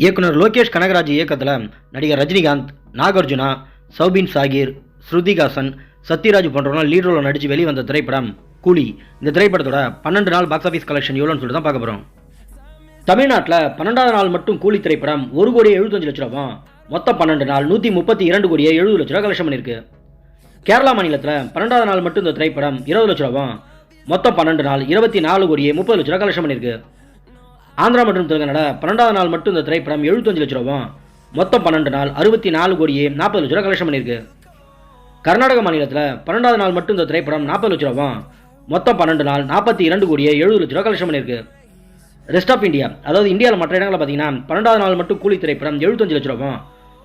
இயக்குனர் லோகேஷ் கனகராஜ் இயக்கத்தில் நடிகர் ரஜினிகாந்த் நாகார்ஜுனா சௌபின் சாகிர் ஸ்ருதிகாசன் சத்யராஜ் போன்றவர்கள் லீட் ரோலில் நடித்து வெளிவந்த திரைப்படம் கூலி. இந்த திரைப்படத்தோட பன்னெண்டு நாள் பாக்ஸ் ஆஃபீஸ் கலெக்ஷன் எவ்வளோன்னு சொல்லிட்டு தான் பார்க்க போகிறோம் தமிழ்நாட்டில் பன்னெண்டாவது நாள் மட்டும் கூலி திரைப்படம் ஒரு கோடியே எழுபத்தஞ்சு லட்ச ரூபாய் மொத்தம் பன்னெண்டு நாள் நூற்றி முப்பத்தி இரண்டு கோடியே எழுபது லட்ச ரூபா கலெக்ஷன் பண்ணியிருக்கு கேரளா மாநிலத்தில் பன்னெண்டாவது நாள் மட்டும் இந்த திரைப்படம் இருபது லட்ச ரூபாய் மொத்தம் பன்னெண்டு நாள் இருபத்தி நாலு கோடியே முப்பது லட்ச ரூபா கலெக்ஷன் பண்ணியிருக்கு ஆந்திரா மற்றும் தெலுங்கானா பன்னெண்டாவது நாள் மட்டும் இந்த திரைப்படம் எழுபத்தஞ்சு லட்ச ரூபா மொத்தம் பன்னெண்டு நாள் அறுபத்தி நாலு கோடியே நாற்பது லட்ச ரூபா கலெக்ஷன் பண்ணியிருக்கு. கர்நாடக மாநிலத்தில் பன்னெண்டாவது நாள் மட்டும் இந்த திரைப்படம் நாற்பது லட்ச ரூபா மொத்தம் பன்னெண்டு நாள் நாற்பத்தி இரண்டு கோடியே எழுபது லட்ச ரூபா கலெக்ஷன் பண்ணியிருக்கு. ரெஸ்ட் ஆஃப் இந்தியா அதாவது இந்தியாவில் மற்ற இடங்களில் பார்த்தீங்கன்னா பன்னெண்டாவது நாள் மட்டும் கூலி திரைப்படம் எழுபத்தஞ்சு லட்ச ரூபா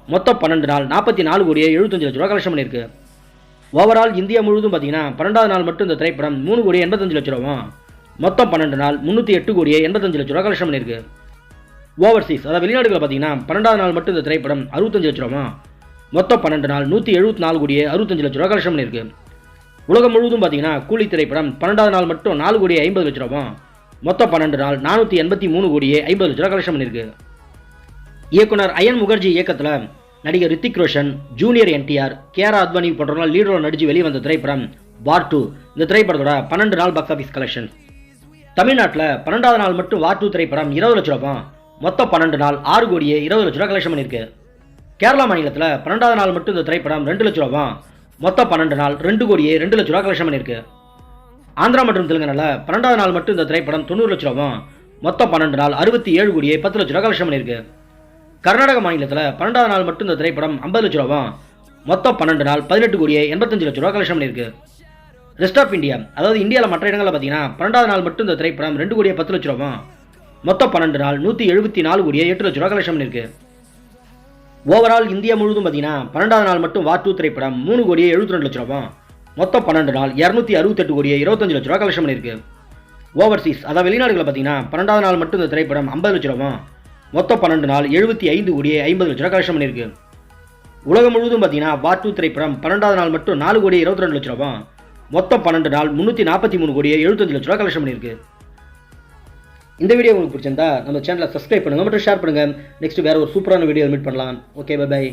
மொத்தம் பன்னெண்டு நாள் நாற்பத்தி நாலு கோடியே எழுபத்தஞ்சு லட்ச ரூபா கலெக்ஷன் பண்ணியிருக்கு. ஓவரால் இந்தியா முழுவதும் பார்த்தீங்கன்னா பன்னெண்டாவது நாள் மட்டும் இந்த திரைப்படம் மூணு கோடி எண்பத்தஞ்சு லட்ச ரூபா மொத்தம் பன்னெண்டு நாள் முந்நூற்றி எட்டு கோடியே எண்பத்தஞ்சு லட்ச ரூபா கலெக்ஷன் பண்ணியிருக்கு. ஓவர்சீஸ் அதாவது வெளிநாடுகள் பார்த்தீங்கன்னா பன்னெண்டாவது நாள் மட்டும் இந்த திரைப்படம் அறுபத்தஞ்சு லட்ச ரூபா மொத்தம் பன்னெண்டு நாள் நூற்றி எழுபத்தி நாலு கோடியே அறுபத்தஞ்சு லட்ச ரூபா கலெக்ஷன் பண்ணியிருக்கு. உலகம் முழுவதும் பார்த்தீங்கன்னா கூலி திரைப்படம் பன்னெண்டாவது நாள் மட்டும் நாலு கோடியே ஐம்பது லட்ச ரூபா மொத்தம் பன்னெண்டு நாள் நானூற்றி எண்பத்தி மூணு கோடியே ஐம்பது லட்ச ரூபா கலெக்ஷன் பண்ணியிருக்கு. இயக்குனர் அயன் முகர்ஜி இயக்கத்தில் நடிகர் ரித்திக் ரோஷன் ஜூனியர் என்டிஆர் கேஆர் அத்வானி போன்றவங்க லீடரோட நடித்து நடிச்சு வெளிவந்த திரைப்படம் வார் டூ இந்த திரைப்படத்தோட பன்னெண்டு நாள் பாக்ஸ் ஆஃபீஸ் கலெக்ஷன் தமிழ்நாட்டில் பன்னெண்டாவது நாள் மட்டும் வார் டூ திரைப்படம் இருபது லட்ச ரூபாய். மொத்தம் பன்னெண்டு நாள் ஆறு கோடியே இருபது லட்ச ரூபா கலெக்ஷன் பண்ணியிருக்கு. கேரளா மாநிலத்தில் பன்னெண்டாவது நாள் மட்டும் இந்த திரைப்படம் ரெண்டு லட்ச ரூபாய். மொத்தம் பன்னெண்டு நாள் ரெண்டு கோடியே ரெண்டு லட்ச ரூபா கலெக்ஷன் பண்ணியிருக்கு. ஆந்திரா மற்றும் தெலுங்கானாவில் பன்னெண்டாவது நாள் மட்டும் இந்த திரைப்படம் தொண்ணூறு லட்ச ரூபாய். மொத்தம் பன்னெண்டு நாள் அறுபத்தி ஏழு கோடியே பத்து லட்ச ரூபா கலெக்ஷன் பண்ணியிருக்கு. கர்நாடக மாநிலத்தில் பன்னெண்டாவது நாள் மட்டும் இந்த திரைப்படம் ஐம்பது லட்ச ரூபாய். மொத்தம் பன்னெண்டு நாள் பதினெட்டு கோடியே எண்பத்தஞ்சு லட்ச ரூபா கலெக்ஷன் பண்ணியிருக்கு. ரெஸ்ட் ஆஃப் இந்தியா அதாவது இந்தியாவில் மற்ற இடங்களில் பார்த்தீங்கன்னா பன்னெண்டாவது நாள் மட்டும் இந்த திரைப்படம் ரெண்டு கோடியே பத்து லட்ச ரூபா மொத்தம் பன்னெண்டு நாள் நூற்றி எழுபத்தி நாலு கோடியே எட்டு லட்ச ரூபா கலெக்ஷன் பண்ணியிருக்கு ஓவரால் இந்தியா முழுவதும் பார்த்தீங்கன்னா பன்னெண்டாவது நாள் மட்டும் வார் டூ திரைப்படம் மூணு கோடியே எழுபத்தி ரெண்டு லட்ச ரூபா மொத்தம் பன்னெண்டு நாள் இரநூத்தி அறுபத்தெட்டு கோடியே இருபத்தஞ்சு லட்ச ரூபா கலெக்ஷன் பண்ணியிருக்கு ஓவர்சீஸ் அதாவது வெளிநாடுகளில் பார்த்தீங்கன்னா பன்னெண்டாவது நாள் மட்டும் இந்த திரைப்படம் ஐம்பது லட்ச ரூபா மொத்தம் பன்னெண்டு நாள் எழுபத்தி ஐந்து கோடியே ஐம்பது லட்ச ரூபா கலெக்ஷன் பண்ணியிருக்கு உலகம் முழுவதும் பார்த்தீங்கன்னா வார் டூ திரைப்படம் பன்னெண்டாவது நாள் மட்டும் நாலு கோடி இருபத்தி ரெண்டு லட்ச ரூபா மொத்தம் பன்னெண்டு நாள் முந்நூற்றி நாற்பத்தி மூணு கோடியே எழுபத்தஞ்சு லட்ச ரூபா கலெக்ஷன் பண்ணியிருக்கு. இந்த வீடியோ உங்களுக்கு பிடிச்சிருந்தா நம்ம சேனலை சப்ஸ்கிரைப் பண்ணுங்கள் மற்றும் ஷேர் பண்ணுங்கள் நெக்ஸ்ட் வேறு ஒரு சூப்பரான வீடியோ மீட் பண்ணலாம். Okay bye bye